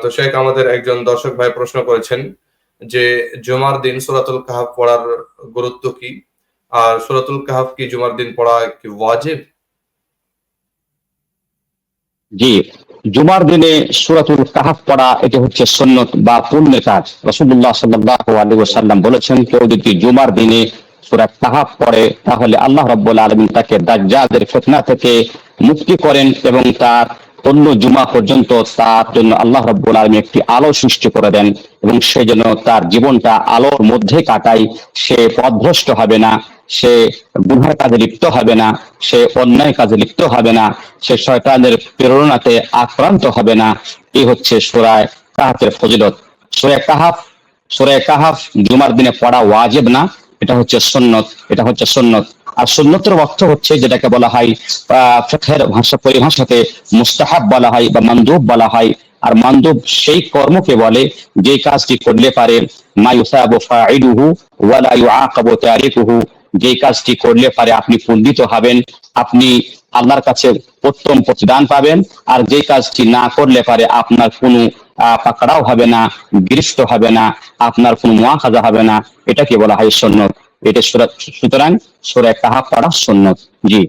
তো শেখ আমাদের একজন দর্শক ভাই প্রশ্ন করেছেন যে জুমার দিন সূরাতুল কাহাফ পড়ার গুরুত্ব কি? আর সূরাতুল কাহাফ কি জুমার দিন পড়া কি ওয়াজিব? জি, জুমার দিনে সুরাতুল কাহাফ পড়া এটি হচ্ছে সুন্নত বা পুণ্যের কাজ। রসুল্লাহ সাল্লাল্লাহু আলাইহি ওয়াসাল্লাম বলেছেন, কেউ যদি জুমার দিনে সূরা কাহাফ পড়ে, তাহলে আল্লাহ রাব্বুল আলামিন তাকে দাজ্জালের ফিতনা থেকে মুক্তি করেন এবং তার অন্য জুমা পর্যন্ত তার জন্য আল্লাহ রাব্বুল আলামিন একটি আলো সৃষ্টি করে দেন এবং সে যেন তার জীবনটা আলোর মধ্যে কাটায়। সে পথভ্রষ্ট হবে না, সে গুনার কাজে লিপ্ত হবে না, সে অন্যায় কাজে লিপ্ত হবে না, সে শয়তানের প্রেরণাতে আক্রান্ত হবে না। এই হচ্ছে সুরায় কাহাফের ফজিলত। সুরায় কাহাফ সুরায় কাহাফ জুমার দিনে পড়া ওয়াজেব না, এটা হচ্ছে সুন্নত, এটা হচ্ছে সুন্নত। আর সুন্নতের অর্থ হচ্ছে যেটাকে বলা হয় ভাষা পরিভাষাতে মুস্তাহাব বলা হয় বা মান্দুব বলা হয়। আর মান্দুব সেই কর্মকে বলে যে কাজটি করলে পারে যে কাজটি করলে পারে আপনি পুণ্ডিত হবেন, আপনি আল্লাহর কাছে উত্তম প্রতিদান পাবেন। আর যে কাজটি না করলে পারে আপনার কোনো পাকড়াও হবে না গৃষ্ট হবে না, আপনার কোনো মুআখাজা হবে না। এটাকে বলা হয় সুন্নত। এটা সুতরাং সুরা কাহা পড়া সুন্নত। জি।